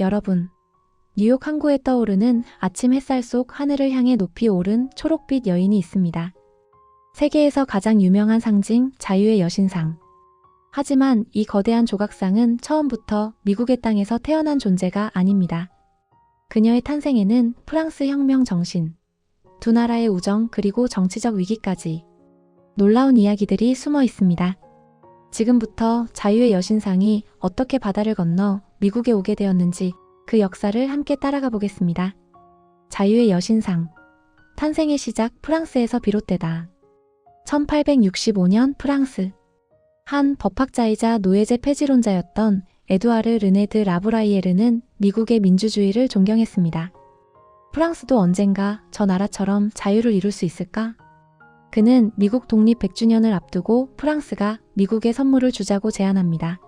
여러분. 뉴욕 항구에 떠오르는 아침 햇살 속 하늘을 향해 높이 오른 초록빛 여인이 있습니다. 세계에서 가장 유명한 상징 자유의 여신상. 하지만 이 거대한 조각상은 처음부터 미국의 땅에서 태어난 존재가 아닙니다. 그녀의 탄생에는 프랑스 혁명 정신, 두 나라의 우정 그리고 정치적 위기까지 놀라운 이야기들이 숨어 있습니다. 지금부터 자유의 여신상이 어떻게 바다를 건너 미국에 오게 되었는지 그 역사를 함께 따라가 보겠습니다. 자유의 여신상. 탄생의 시작 프랑스에서 비롯되다. 1865년 프랑스. 한 법학자이자 노예제 폐지론자였던 에두아르 르네드 라브라이에르는 미국의 민주주의를 존경했습니다. 프랑스도 언젠가 저 나라처럼 자유를 이룰 수 있을까? 그는 미국 독립 100주년을 앞두고 프랑스가 미국에 선물을 주자고 제안합니다.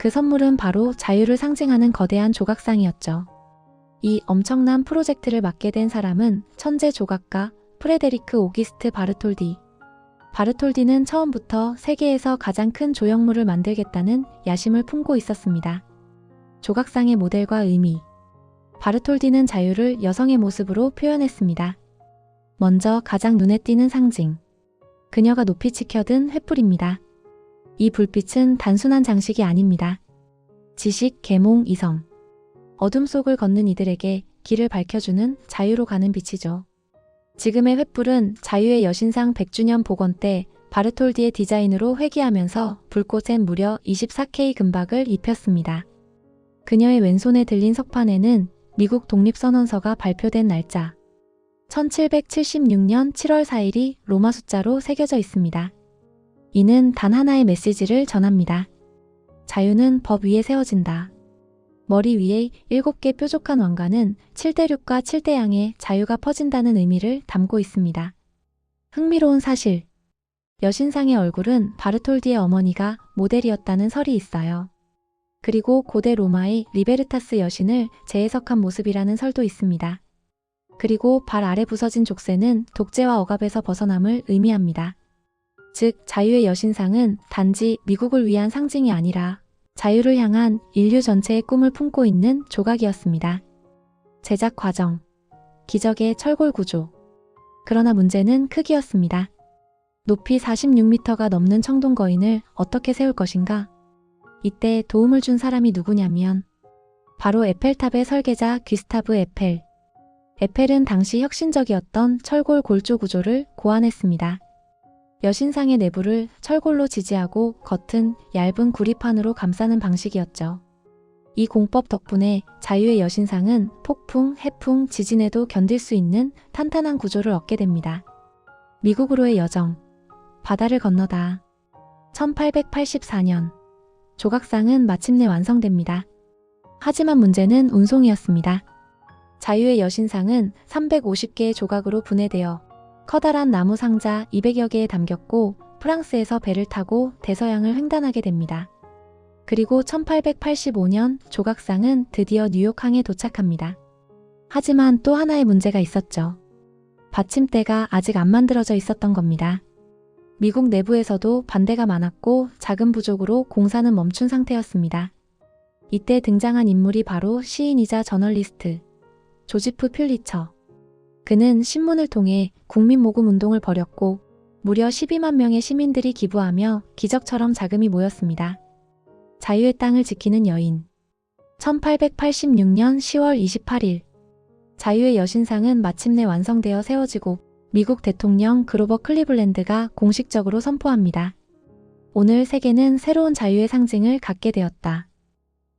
그 선물은 바로 자유를 상징하는 거대한 조각상이었죠. 이 엄청난 프로젝트를 맡게 된 사람은 천재 조각가 프레데리크 오기스트 바르톨디. 바르톨디는 처음부터 세계에서 가장 큰 조형물을 만들겠다는 야심을 품고 있었습니다. 조각상의 모델과 의미. 바르톨디는 자유를 여성의 모습으로 표현했습니다. 먼저 가장 눈에 띄는 상징. 그녀가 높이 치켜든 횃불입니다. 이 불빛은 단순한 장식이 아닙니다. 지식, 계몽, 이성. 어둠 속을 걷는 이들에게 길을 밝혀주는 자유로 가는 빛이죠. 지금의 횃불은 자유의 여신상 100주년 복원 때 바르톨디의 디자인으로 회귀하면서 불꽃엔 무려 24K 금박을 입혔습니다. 그녀의 왼손에 들린 석판에는 미국 독립선언서가 발표된 날짜 1776년 7월 4일이 로마 숫자로 새겨져 있습니다. 이는 단 하나의 메시지를 전합니다. 자유는 법 위에 세워진다. 머리 위에 7개 뾰족한 왕관은 7대륙과 7대양의 자유가 퍼진다는 의미를 담고 있습니다. 흥미로운 사실. 여신상의 얼굴은 바르톨디의 어머니가 모델이었다는 설이 있어요. 그리고 고대 로마의 리베르타스 여신을 재해석한 모습이라는 설도 있습니다. 그리고 발 아래 부서진 족쇄는 독재와 억압에서 벗어남을 의미합니다. 즉, 자유의 여신상은 단지 미국을 위한 상징이 아니라 자유를 향한 인류 전체의 꿈을 품고 있는 조각이었습니다. 제작 과정. 기적의 철골 구조. 그러나 문제는 크기였습니다. 높이 46m가 넘는 청동 거인을 어떻게 세울 것인가? 이때 도움을 준 사람이 누구냐면 바로 에펠탑의 설계자 귀스타브 에펠. 에펠은 당시 혁신적이었던 철골 골조 구조를 고안했습니다. 여신상의 내부를 철골로 지지하고 겉은 얇은 구리판으로 감싸는 방식이었죠. 이 공법 덕분에 자유의 여신상은 폭풍, 해풍, 지진에도 견딜 수 있는 탄탄한 구조를 얻게 됩니다. 미국으로의 여정. 바다를 건너다. 1884년. 조각상은 마침내 완성됩니다. 하지만 문제는 운송이었습니다. 자유의 여신상은 350개의 조각으로 분해되어 커다란 나무 상자 200여 개에 담겼고 프랑스에서 배를 타고 대서양을 횡단하게 됩니다. 그리고 1885년 조각상은 드디어 뉴욕항에 도착합니다. 하지만 또 하나의 문제가 있었죠. 받침대가 아직 안 만들어져 있었던 겁니다. 미국 내부에서도 반대가 많았고 작은 부족으로 공사는 멈춘 상태였습니다. 이때 등장한 인물이 바로 시인이자 저널리스트 조지프 퓰리처. 그는 신문을 통해 국민 모금 운동을 벌였고 무려 12만 명의 시민들이 기부하며 기적처럼 자금이 모였습니다. 자유의 땅을 지키는 여인. 1886년 10월 28일. 자유의 여신상은 마침내 완성되어 세워지고 미국 대통령 그로버 클리블랜드가 공식적으로 선포합니다. 오늘 세계는 새로운 자유의 상징을 갖게 되었다.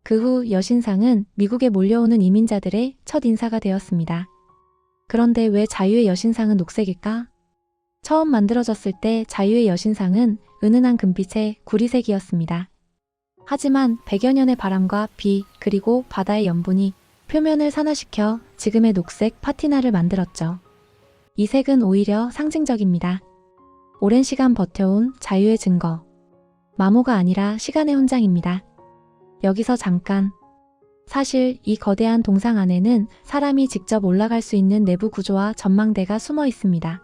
그 후 여신상은 미국에 몰려오는 이민자들의 첫 인사가 되었습니다. 그런데 왜 자유의 여신상은 녹색일까? 처음 만들어졌을 때 자유의 여신상은 은은한 금빛의 구리색이었습니다. 하지만 100여 년의 바람과 비 그리고 바다의 염분이 표면을 산화시켜 지금의 녹색 파티나를 만들었죠. 이 색은 오히려 상징적입니다. 오랜 시간 버텨온 자유의 증거. 마모가 아니라 시간의 훈장입니다. 여기서 잠깐 사실 이 거대한 동상 안에는 사람이 직접 올라갈 수 있는 내부 구조와 전망대가 숨어 있습니다.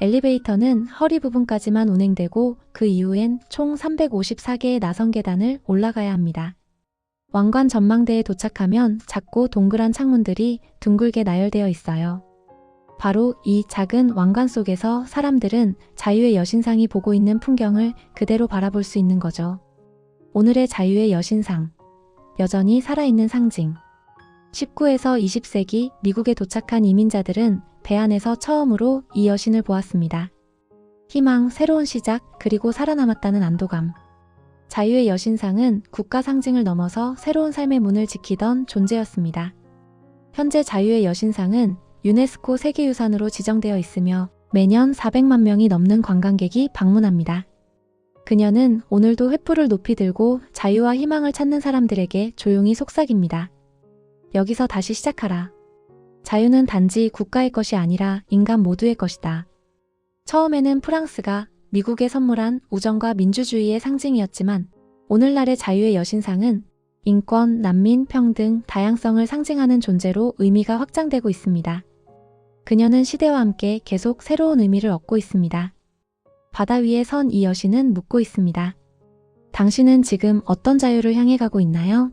엘리베이터는 허리 부분까지만 운행되고 그 이후엔 총 354개의 나선 계단을 올라가야 합니다. 왕관 전망대에 도착하면 작고 동그란 창문들이 둥글게 나열되어 있어요. 바로 이 작은 왕관 속에서 사람들은 자유의 여신상이 보고 있는 풍경을 그대로 바라볼 수 있는 거죠. 오늘의 자유의 여신상. 여전히 살아있는 상징. 19에서 20세기 미국에 도착한 이민자들은 배 안에서 처음으로 이 여신을 보았습니다. 희망, 새로운 시작, 그리고 살아남았다는 안도감. 자유의 여신상은 국가 상징을 넘어서 새로운 삶의 문을 지키던 존재였습니다. 현재 자유의 여신상은 유네스코 세계유산으로 지정되어 있으며 매년 400만 명이 넘는 관광객이 방문합니다. 그녀는 오늘도 횃불을 높이 들고 자유와 희망을 찾는 사람들에게 조용히 속삭입니다. 여기서 다시 시작하라. 자유는 단지 국가의 것이 아니라 인간 모두의 것이다. 처음에는 프랑스가 미국에 선물한 우정과 민주주의의 상징이었지만 오늘날의 자유의 여신상은 인권, 난민, 평등, 다양성을 상징하는 존재로 의미가 확장되고 있습니다. 그녀는 시대와 함께 계속 새로운 의미를 얻고 있습니다. 바다 위에 선 이 여신은 묻고 있습니다. 당신은 지금 어떤 자유를 향해 가고 있나요?